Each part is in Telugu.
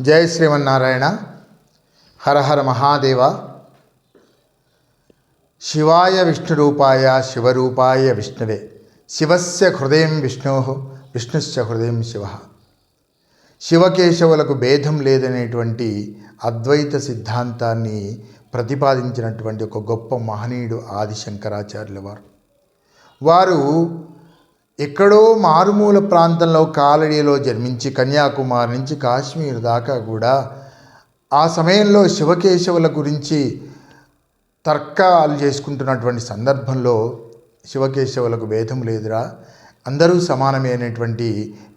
జయ శ్రీమన్నారాయణ. హరహర మహాదేవ. శివాయ విష్ణురూపాయ శివరూపాయ విష్ణువే. శివస్య హృదయం విష్ణో విష్ణుశ్చ హృదయం శివ. శివకేశవులకు భేదం లేదనేటువంటి అద్వైత సిద్ధాంతాన్ని ప్రతిపాదించినటువంటి ఒక గొప్ప మహనీయుడు ఆది శంకరాచార్యుల వారు. వారు ఎక్కడో మారుమూల ప్రాంతంలో కాలడీలో జన్మించి కన్యాకుమారి నుంచి కాశ్మీర్ దాకా కూడా ఆ సమయంలో శివకేశవుల గురించి తర్కాలు చేసుకుంటున్నటువంటి సందర్భంలో శివకేశవులకు భేదం లేదురా. అందరూ సమానమైనటువంటి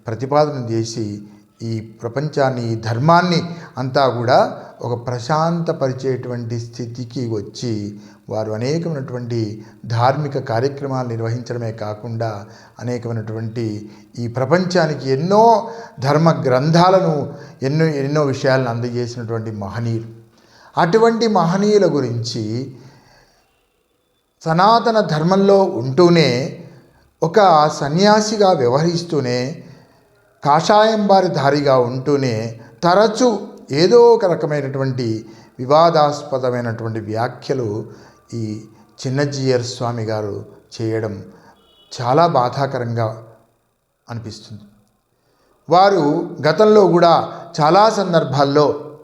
ప్రతిపాదన చేసి ఈ ప్రపంచాన్ని ఈ ధర్మాన్ని అంతా కూడా ఒక ప్రశాంతపరిచేటువంటి స్థితికి వచ్చి వారు అనేకమైనటువంటి ధార్మిక కార్యక్రమాలు నిర్వహించడమే కాకుండా అనేకమైనటువంటి ఈ ప్రపంచానికి ఎన్నో ధర్మ గ్రంథాలను ఎన్నో ఎన్నో విషయాలను అందజేసినటువంటి మహనీయులు. అటువంటి మహనీయుల గురించి సనాతన ధర్మంలో ఉంటూనే ఒక సన్యాసిగా వ్యవహరిస్తూనే కాషాయం బారి దారిగా ఉంటూనే తరచూ ఏదో ఒక రకమైనటువంటి వివాదాస్పదమైనటువంటి వ్యాఖ్యలు ఈ చిన్నజీయర్ స్వామి గారు చేయడం చాలా బాధాకరంగా అనిపిస్తుంది. వారు గతంలో కూడా చాలా సందర్భాల్లో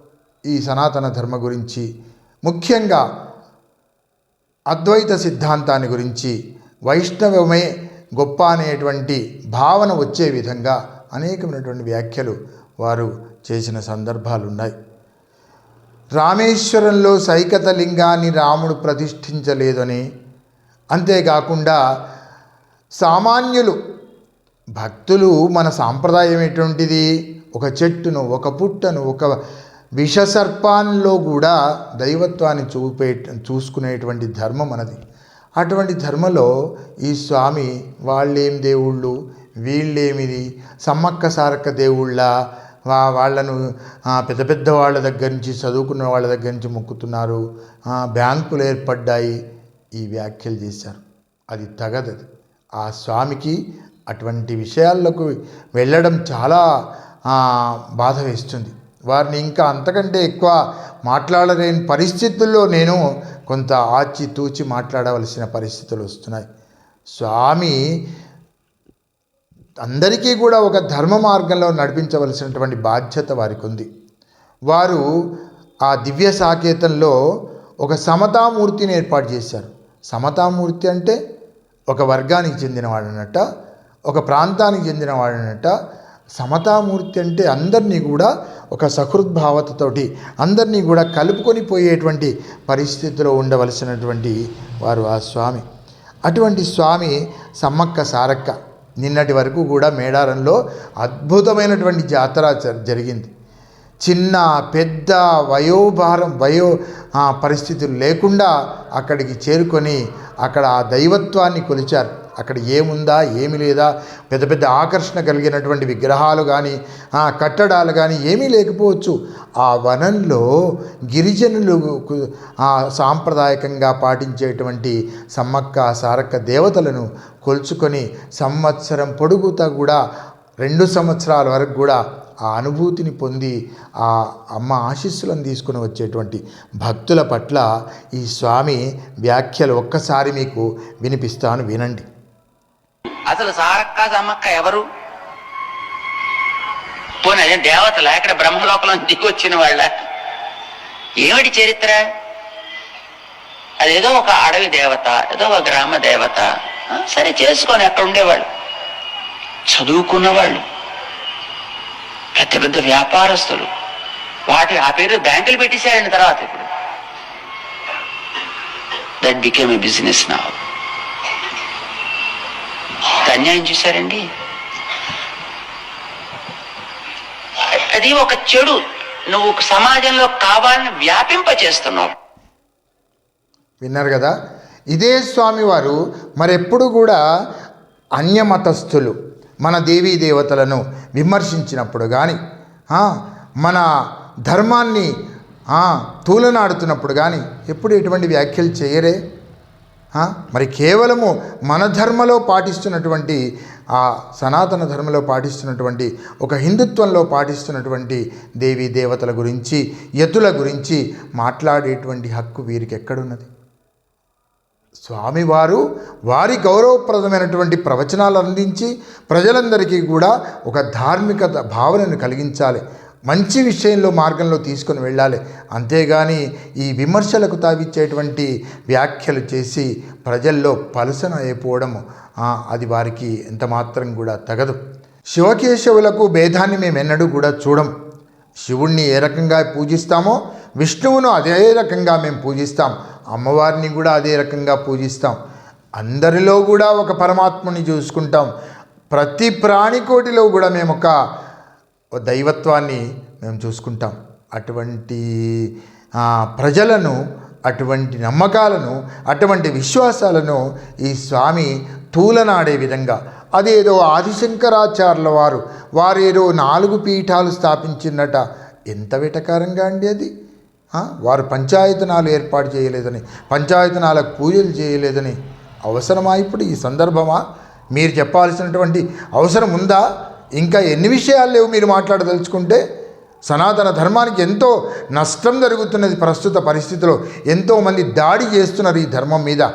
ఈ సనాతన ధర్మ గురించి ముఖ్యంగా అద్వైత సిద్ధాంతాన్ని గురించి వైష్ణవమే గొప్ప అనేటువంటి భావన వచ్చే విధంగా అనేకమైనటువంటి వ్యాఖ్యలు వారు చేసిన సందర్భాలు ఉన్నాయి రామేశ్వరంలో సైకత లింగాన్ని రాముడు ప్రతిష్ఠించలేదని అంతేకాకుండా సామాన్యులు భక్తులు మన సాంప్రదాయం ఎటువంటిది? ఒక చెట్టును ఒక పుట్టను ఒక విషసర్పాల్లో కూడా దైవత్వాన్ని చూపే చూసుకునేటువంటి ధర్మం మనది. అటువంటి ధర్మలో ఈ స్వామి వాళ్ళేం దేవుళ్ళు? వీళ్ళేమిది? సమ్మక్క సారక్క దేవుళ్ళ వా వాళ్ళను పెద్ద పెద్ద వాళ్ళ దగ్గర నుంచి చదువుకున్న వాళ్ళ దగ్గర నుంచి మొక్కుతున్నారు. బ్యాంకులు ఏర్పడ్డాయి. ఈ వ్యాఖ్యలు చేశారు. అది తగదది. ఆ స్వామికి అటువంటి విషయాల్లోకి వెళ్ళడం చాలా బాధ వేస్తుంది. వారిని ఇంకా అంతకంటే ఎక్కువ మాట్లాడలేని పరిస్థితుల్లో నేను కొంత ఆచి తూచి మాట్లాడవలసిన పరిస్థితులు వస్తున్నాయి. స్వామి అందరికీ కూడా ఒక ధర్మ మార్గంలో నడిపించవలసినటువంటి బాధ్యత వారికి ఉంది వారు ఆ దివ్య సాకేతంలో ఒక సమతామూర్తిని ఏర్పాటు చేశారు. సమతామూర్తి అంటే ఒక వర్గానికి చెందినవాడనట ఒక ప్రాంతానికి చెందినవాడనట సమతామూర్తి అంటే అందరినీ కూడా ఒక సహృద్భావతతోటి అందరినీ కూడా కలుపుకొని పోయేటువంటి పరిస్థితిలో ఉండవలసినటువంటి వారు ఆ స్వామి. అటువంటి స్వామి సమ్మక్క సారక్క. నిన్నటి వరకు కూడా మేడారంలో అద్భుతమైనటువంటి జాతర జరిగింది. చిన్న పెద్ద వయోభారం వయో పరిస్థితులు లేకుండా అక్కడికి చేరుకొని అక్కడ ఆ దైవత్వాన్ని కొలిచారు. అక్కడ ఏముందా ఏమి లేదా పెద్ద పెద్ద ఆకర్షణ కలిగినటువంటి విగ్రహాలు కానీ ఆ, కట్టడాలు కానీ ఏమీ లేకపోవచ్చు. ఆ వనంలో గిరిజనులు ఆ, సాంప్రదాయకంగా పాటించేటువంటి సమ్మక్క సారక్క దేవతలను కొలుచుకొని సంవత్సరం పొడుగుతా కూడా రెండు సంవత్సరాల వరకు కూడా ఆ అనుభూతిని పొంది ఆ అమ్మ ఆశీస్సులను తీసుకుని వచ్చేటువంటి భక్తుల పట్ల ఈ స్వామి వ్యాఖ్యలు ఒక్కసారి మీకు వినిపిస్తాను వినండి. అసలు సారక్క సమ్మక్క ఎవరు? పోనీ అదే దేవతల? ఇక్కడ బ్రహ్మలోకంలో దిగొచ్చిన వాళ్ళ? ఏమిటి చరిత్ర? అదేదో ఒక అడవి దేవత ఏదో ఒక గ్రామ దేవత. సరే చేసుకొని అక్కడ ఉండేవాళ్ళు. చదువుకున్న వాళ్ళు. పెద్ద పెద్ద వ్యాపారస్తులు. వాటి ఆ పేరు బ్యాంకులు పెట్టేశారండి తర్వాత ఇప్పుడు. దట్ బికేమ్ ఏ బిజినెస్ నా అన్యాయం చూశారండి. అది ఒక చెడు. నువ్వు సమాజంలో కావాలని వ్యాపింప చేస్తున్నావు విన్నారు కదా? ఇదే స్వామివారు మరెప్పుడు కూడా అన్యమతస్థులు మన దేవీ దేవతలను విమర్శించినప్పుడు కానీ మన ధర్మాన్ని తూలనాడుతున్నప్పుడు కానీ ఎప్పుడు ఎటువంటి వ్యాఖ్యలు చేయరే? మరి కేవలము మన ధర్మలో పాటిస్తున్నటువంటి ఆ సనాతన ధర్మలో పాటిస్తున్నటువంటి ఒక హిందుత్వంలో పాటిస్తున్నటువంటి దేవీ దేవతల గురించి యతుల గురించి మాట్లాడేటువంటి హక్కు వీరికి ఎక్కడున్నది స్వామివారు వారి గౌరవప్రదమైనటువంటి ప్రవచనాలు అందించి ప్రజలందరికీ కూడా ఒక ధార్మికత భావనను కలిగించాలి. మంచి విషయంలో మార్గంలో తీసుకొని వెళ్ళాలి. అంతేగాని ఈ విమర్శలకు తావిచ్చేటువంటి వ్యాఖ్యలు చేసి ప్రజల్లో పలుసన అయిపోవడం అది వారికి ఎంత మాత్రం కూడా తగదు. శివకేశవులకు భేదాన్ని మేము ఎన్నడూ కూడా చూడం. శివుణ్ణి ఏ రకంగా పూజిస్తామో విష్ణువును అదే రకంగా మేము పూజిస్తాం. అమ్మవారిని కూడా అదే రకంగా పూజిస్తాం. అందరిలో కూడా ఒక పరమాత్మని చూసుకుంటాం. ప్రతి ప్రాణికోటిలో కూడా మేము ఒక దైవత్వాన్ని మేము చూసుకుంటాం. అటువంటి ప్రజలను అటువంటి నమ్మకాలను అటువంటి విశ్వాసాలను ఈ స్వామి తూలనాడే విధంగా. అదేదో ఆదిశంకరాచార్యుల వారు వారేదో నాలుగు పీఠాలు స్థాపించినట. ఎంత వెటకారంగా అండి అది? వారు పంచాయతనాలు ఏర్పాటు చేయలేదని పంచాయతనాలకు పూజలు చేయలేదని అవసరమా ఇప్పుడు ఈ సందర్భమా? మీరు చెప్పాల్సినటువంటి అవసరం ఉందా? ఇంకా ఎన్ని విషయాలు లేవు మీరు మాట్లాడదలుచుకుంటే? సనాతన ధర్మానికి ఎంతో నష్టం జరుగుతున్నది ప్రస్తుత పరిస్థితిలో. ఎంతోమంది దాడి చేస్తున్నారు ఈ ధర్మం మీద.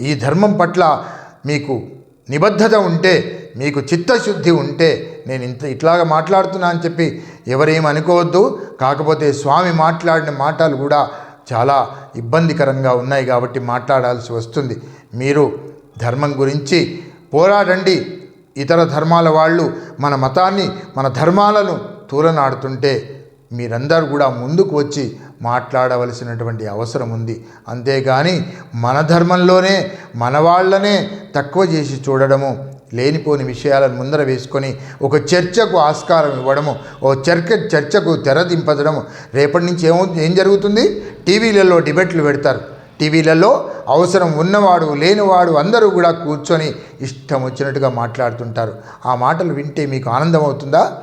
ఈ ధర్మం పట్ల మీకు నిబద్ధత ఉంటే మీకు చిత్తశుద్ధి ఉంటే నేను ఇంత ఇట్లాగా మాట్లాడుతున్నా అని చెప్పి ఎవరేం అనుకోవద్దు. కాకపోతే స్వామి మాట్లాడిన మాటలు కూడా చాలా ఇబ్బందికరంగా ఉన్నాయి కాబట్టి మాట్లాడాల్సి వస్తుంది. మీరు ధర్మం గురించి పోరాడండి. ఇతర ధర్మాల వాళ్ళు మన మతాన్ని మన ధర్మాలను తూలనాడుతుంటే మీరందరూ కూడా ముందుకు వచ్చి మాట్లాడవలసినటువంటి అవసరం ఉంది. అంతేగాని మన ధర్మంలోనే మన వాళ్ళనే తక్కువ చేసి చూడడము లేనిపోని విషయాలను ముందర వేసుకొని ఒక చర్చకు ఆస్కారం ఇవ్వడము ఓ చర్చ చర్చకు తెరదింపదడము రేపటి నుంచి ఏమవు ఏం జరుగుతుంది? టీవీలలో డిబేట్లు పెడతారు. టీవీలలో అవసరం ఉన్నవాడు లేనివాడు అందరూ కూడా కూర్చొని ఇష్టం వచ్చినట్టుగా మాట్లాడుతుంటారు. ఆ మాటలు వింటే మీకు ఆనందం అవుతుందా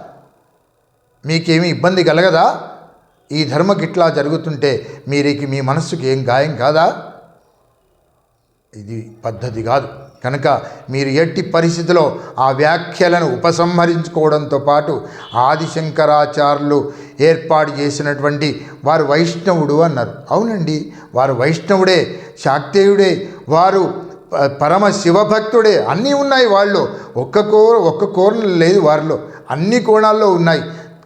మీకేమీ ఇబ్బంది కలగదా? ఈ ధర్మకి ఇట్లా జరుగుతుంటే మీరికి మీ మనస్సుకి ఏం గాయం కాదా? ఇది పద్ధతి కాదు. కనుక మీరు ఎట్టి పరిస్థితిలో ఆ వ్యాఖ్యలను ఉపసంహరించుకోవడంతో పాటు ఆదిశంకరాచార్యులు ఏర్పాటు చేసినటువంటి వారు వైష్ణవుడు అన్నారు. అవునండి వారు వైష్ణవుడే. శాక్తేయుడే వారు పరమ శివభక్తుడే. అన్నీ ఉన్నాయి వాళ్ళు ఒక్క కోర ఒక్క కోణం లేదు వారిలో. అన్ని కోణాల్లో ఉన్నాయి.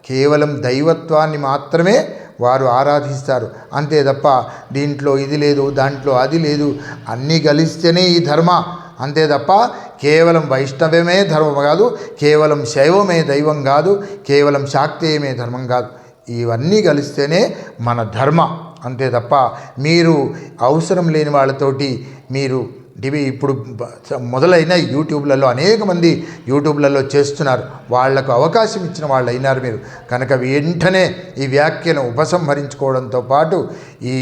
కేవలం దైవత్వాన్ని మాత్రమే వారు ఆరాధిస్తారు. అంతే తప్ప దీంట్లో ఇది లేదు దాంట్లో అది లేదు. అన్నీ కలిస్తేనే ఈ ధర్మ. అంతే తప్ప కేవలం వైష్ణవమే ధర్మం కాదు కేవలం శైవమే దైవం కాదు కేవలం శాక్తేయమే ధర్మం కాదు. ఇవన్నీ కలిస్తేనే మన ధర్మ. అంతే తప్ప మీరు అవసరం లేని వాళ్ళతోటి మీరు ఇవి ఇప్పుడు మొదలైన యూట్యూబ్లలో అనేక మంది యూట్యూబ్లలో చేస్తున్నారు. వాళ్ళకు అవకాశం ఇచ్చిన వాళ్ళు అయినారు మీరు. కనుక వెంటనే ఈ వ్యాఖ్యను ఉపసంహరించుకోవడంతో పాటు ఈ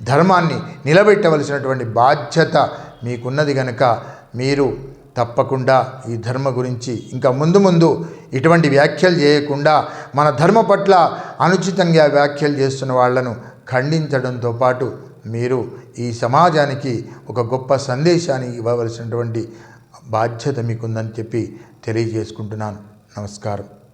ధర్మాన్ని నిలబెట్టవలసినటువంటి బాధ్యత మీకున్నది కనుక మీరు తప్పకుండా ఈ ధర్మ గురించి ఇంకా ముందు ముందు ఇటువంటి వ్యాఖ్యలు చేయకుండా మన ధర్మ పట్ల అనుచితంగా వ్యాఖ్యలు చేస్తున్న వాళ్ళను ఖండించడంతో పాటు మీరు ఈ సమాజానికి ఒక గొప్ప సందేశాన్ని ఇవ్వవలసినటువంటి బాధ్యత మీకుందని చెప్పి తెలియజేసుకుంటున్నాను. నమస్కారం.